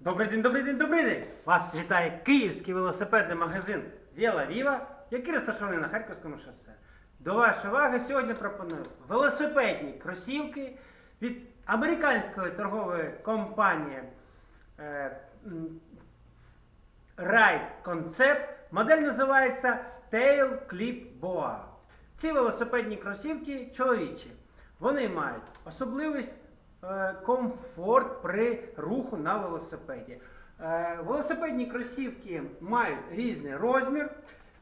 Добрий день, добрий день, добрий день! Вас вітає київський велосипедний магазин Віла Віва, який розташований на Харківському шосе. До вашої уваги сьогодні пропоную велосипедні кросівки від американської торгової компанії е, Ride Concept. Модель називається Tail Clip Boa. Ці велосипедні кросівки чоловічі. Вони мають особливість комфорт при руху на велосипеді. Е, велосипедні кросівки мають різний розмір.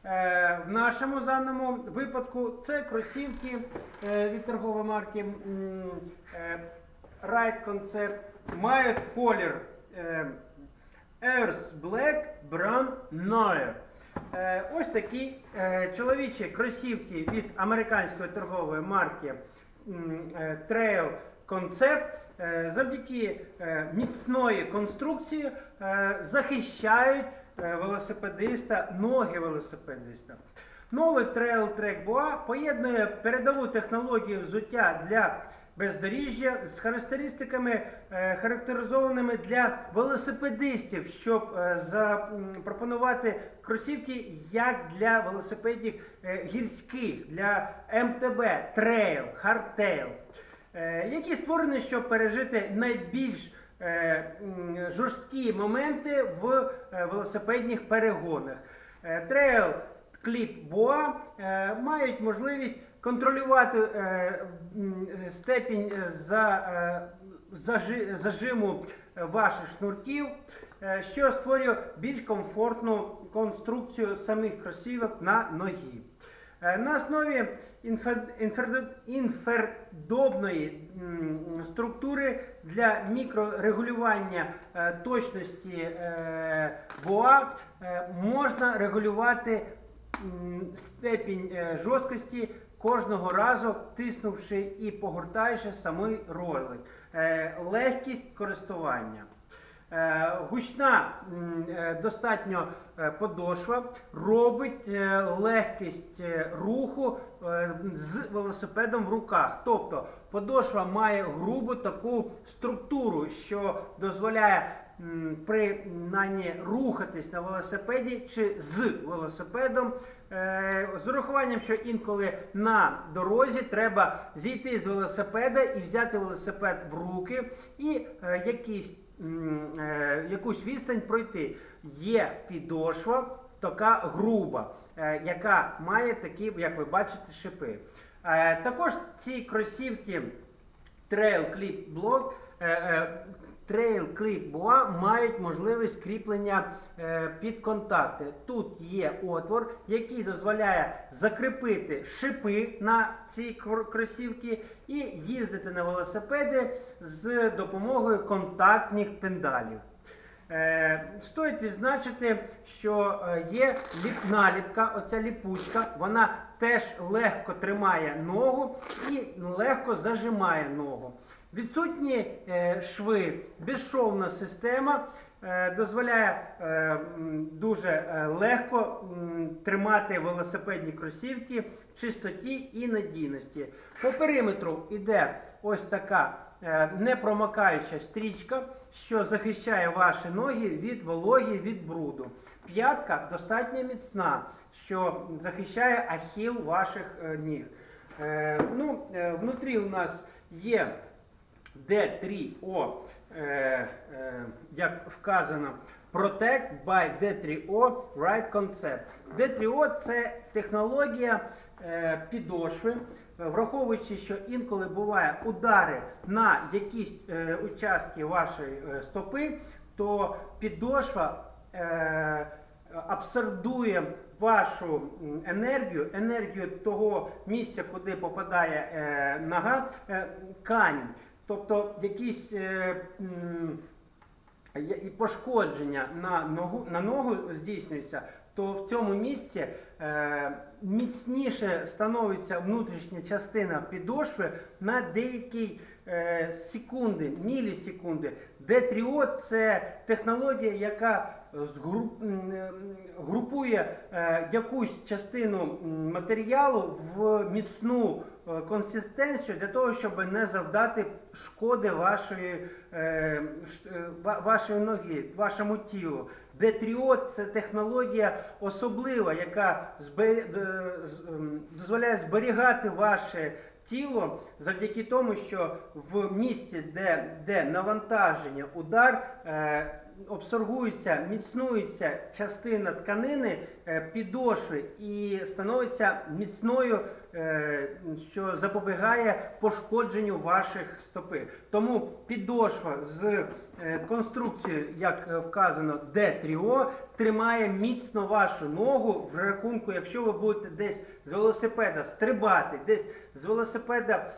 Е, в нашому даному випадку це кросівки е, від торгової марки е, Ride Concept. Мають колір е, Earth Black Brown Noir. Е, Ось такі е, чоловічі кросівки від американської торгової марки е, Trail Concept е, завдяки е, міцної конструкції е, захищають велосипедиста, ноги велосипедиста. Новий Trail Track Boa поєднує передову технологію взуття для бездоріжжя з характеристиками, характеризованими для велосипедистів, щоб запропонувати кросівки як для велосипедів гірських, для МТБ, трейл, хардтейл, які створені, щоб пережити найбільш е, жорсткі моменти в е, велосипедних перегонах. Е, Трейл кліп Боа е, мають можливість контролювати е, степінь е, за, е, зажиму е, ваших шнурків, е, що створює більш комфортну конструкцію самих кросівок на ногі. Е, На основі інфер- інфер- інфердобної структури для мікрорегулювання е, точності БОА е, можна регулювати степінь жорсткості кожного разу, тиснувши і погортаючи самий ролик. Легкість користування. Е, Гучна е, достатньо е, подошва робить легкість руху з велосипедом в руках. Тобто подошва має грубу таку структуру, що дозволяє принаймні рухатись на велосипеді чи з велосипедом. З урахуванням, що інколи на дорозі треба зійти з велосипеда і взяти велосипед в руки і е, якусь відстань пройти. Є підошва така груба, е, яка має такі, як ви бачите, шипи. Е, Також ці кросівки Trail Clip Block, Clip Boa мають можливість кріплення е, під контакти. Тут є отвор, який дозволяє закріпити шипи на ці кр- кросівки і їздити на велосипеді з допомогою контактних педалів. Е, Стоїть відзначити, що е, є ліп- наліпка, оця ліпучка, вона теж легко тримає ногу і легко зажимає ногу. Відсутні е, шви, безшовна система е, дозволяє е, дуже легко тримати велосипедні кросівки в чистоті і надійності. По периметру йде ось така непромокаюча стрічка, що захищає ваші ноги від вологі, від бруду. П'ятка достатньо міцна, що захищає ахіл ваших ніг. Ну, внутрі у нас є D3O, е, е, як вказано, Protect by D3O Right Concept. D3O це технологія е, підошви, враховуючи, що інколи буває удари на якісь е, участки вашої е, стопи, то підошва е, абсорбує вашу енергію, енергію того місця, куди попадає е, нога, е, камінь. Тобто якісь е, і пошкодження на ногу, на ногу здійснюється, то в цьому місці е, міцніше становиться внутрішня частина підошви на деякі е, секунди, мілісекунди. D3O – це технологія, яка е, групує е, якусь частину матеріалу в міцну е, консистенцію для того, щоб не завдати шкоди вашої, е, е, ва- вашої ноги, вашому тілу. Детріот це технологія особлива, яка е, ем, дозволяє зберігати ваше тіло завдяки тому, що в місці, де, де навантаження, удар, е, обсоргується, міцнується частина тканини е, підошви і становиться міцною, е, що запобігає пошкодженню ваших стопи. Тому підошва з е, конструкцією, як вказано, D3O, тримає міцно вашу ногу в рахунку, якщо ви будете десь з велосипеда стрибати, десь з велосипеда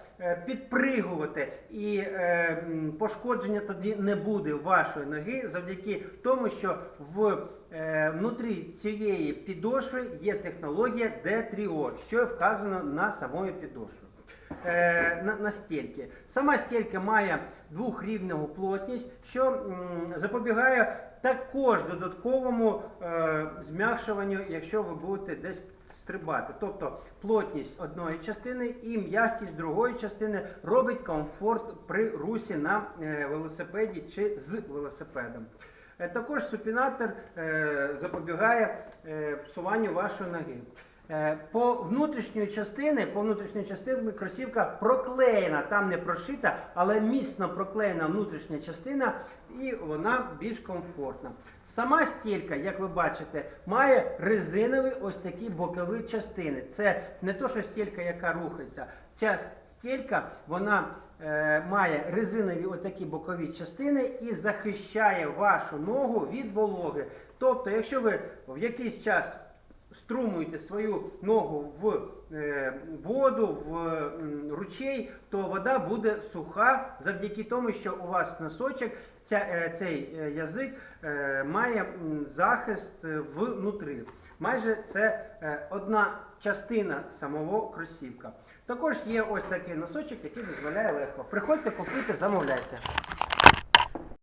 підпригувати, і е, пошкодження тоді не буде вашої ноги завдяки тому, що в е, внутрі цієї підошви є технологія D3O, що вказано на самої підошві. Е, на, на стільки. Сама стілька має двохрівневу плотність, що м, запобігає також додатковому е, зм'якшуванню, якщо ви будете десь стрибати. Тобто плотність одної частини і м'якість другої частини робить комфорт при русі на е, велосипеді чи з велосипедом. Е, Також супінатор е, запобігає псуванню вашої ноги. Е, По внутрішньої частини, по внутрішній частині кросівка проклеєна, там не прошита, але міцно проклеєна внутрішня частина, і вона більш комфортна. Сама стілька, як ви бачите, має резинові ось такі бокові частини. Це не то, що стілька, яка рухається. Ця стілька вона е, має резинові отакі бокові частини і захищає вашу ногу від вологи. Тобто, якщо ви в якийсь час струмуєте свою ногу в е, воду, в ручей, то вода буде суха завдяки тому, що у вас носочок, ця, е, цей е, язик має захист внутрі. Майже це одна частина самого кросівка. Також є ось такий носочок, який дозволяє легко. Приходьте, купуйте, замовляйте.